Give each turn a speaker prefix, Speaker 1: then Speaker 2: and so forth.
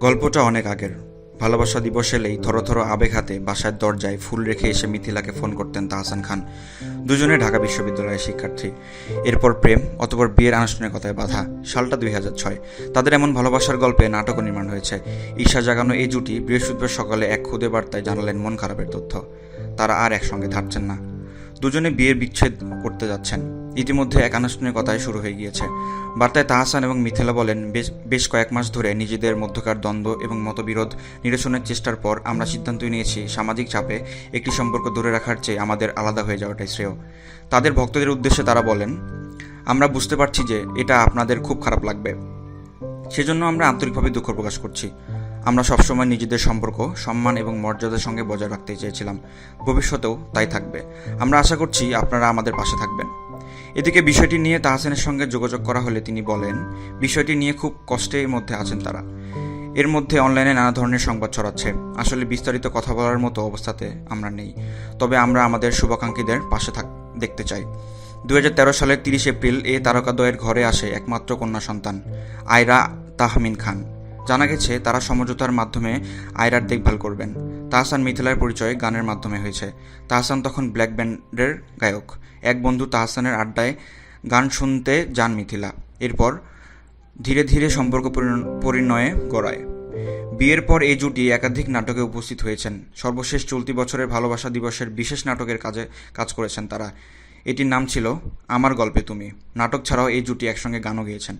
Speaker 1: গল্পটা অনেক আগের। ভালোবাসা দিবস এলেই থরথর আবেগ হাতে বাসার দরজায় ফুল রেখে এসে মিথিলাকে ফোন করতেন তাহসান খান, দুজনে ঢাকা বিশ্ববিদ্যালয়ের শিক্ষার্থী। এরপর প্রেম, অতপর বিয়ের আনুষ্ঠানিকতায় বাধা, সালটা দুই হাজার ছয়। তাদের এমন ভালোবাসার গল্পে নাটকও নির্মাণ হয়েছে। ঈশা জাগানো এই জুটি বৃহস্পতিবার সকালে এক খুদে বার্তায় জানালেন মন খারাপের তথ্য। তারা আর একসঙ্গে থাকছেন না। দুজনে বিয়ের বিচ্ছেদ করতে যাচ্ছেন। ইতিমধ্যে এক আনুষ্ঠানিকতায় শুরু হয়ে গিয়েছে। বার্তায় তাহসান এবং মিথিলা বলেন, বেশ বেশ কয়েক মাস ধরে নিজেদের মধ্যকার দ্বন্দ্ব এবং মতবিরোধ নিরসনের চেষ্টার পর আমরা সিদ্ধান্ত নিয়েছি, সামাজিক চাপে একটি সম্পর্ক ধরে রাখার চেয়ে আমাদের আলাদা হয়ে যাওয়াটাই শ্রেয়। তাদের ভক্তদের উদ্দেশ্যে তারা বলেন, আমরা বুঝতে পারছি যে এটা আপনাদের খুব খারাপ লাগবে। সেজন্য আমরা আন্তরিকভাবে দুঃখ প্রকাশ করছি। আমরা সবসময় নিজেদের সম্পর্ক, সম্মান এবং মর্যাদার সঙ্গে বজায় রাখতে চেয়েছিলাম। ভবিষ্যতেও তাই থাকবে। আমরা আশা করছি আপনারা আমাদের পাশে থাকবেন। এদিকে বিষয়টি নিয়ে তাহসানের সঙ্গে যোগাযোগ করা হলে তিনি বলেন, বিষয়টি নিয়ে খুব কষ্টের মধ্যে আছেন তারা। এর মধ্যে অনলাইনে নানা ধরনের সংবাদ ছড়াচ্ছে। আসলে বিস্তারিত কথা বলার মতো অবস্থাতে আমরা নেই। তবে আমরা আমাদের শুভাকাঙ্ক্ষীদের পাশে থাক দেখতে চাই। দু হাজার তেরো সালের তিরিশ এপ্রিল এ তারকাদ্বয়ের ঘরে আসে একমাত্র কন্যা সন্তান, আয়রা তাহমিন খান। জানা গেছে, তারা সমঝোতার মাধ্যমে আয়রার দেখভাল করবেন। তাহসান মিথিলার পরিচয় গানের মাধ্যমে হয়েছে। তাহসান তখন ব্ল্যাক ব্যান্ডের গায়ক। এক বন্ধু তাহসানের আড্ডায় গান শুনতে যান মিথিলা। এরপর ধীরে ধীরে সম্পর্ক পরিণ- পরিণয়ে গড়ায়। বিয়ের পর এই জুটি একাধিক নাটকে উপস্থিত হয়েছেন। সর্বশেষ চলতি বছরের ভালোবাসা দিবসের বিশেষ নাটকের কাজে কাজ করেছেন তারা। এটির নাম ছিল আমার গল্পে তুমি নাটক ছাড়াও এই জুটি একসঙ্গে গানও গেয়েছেন।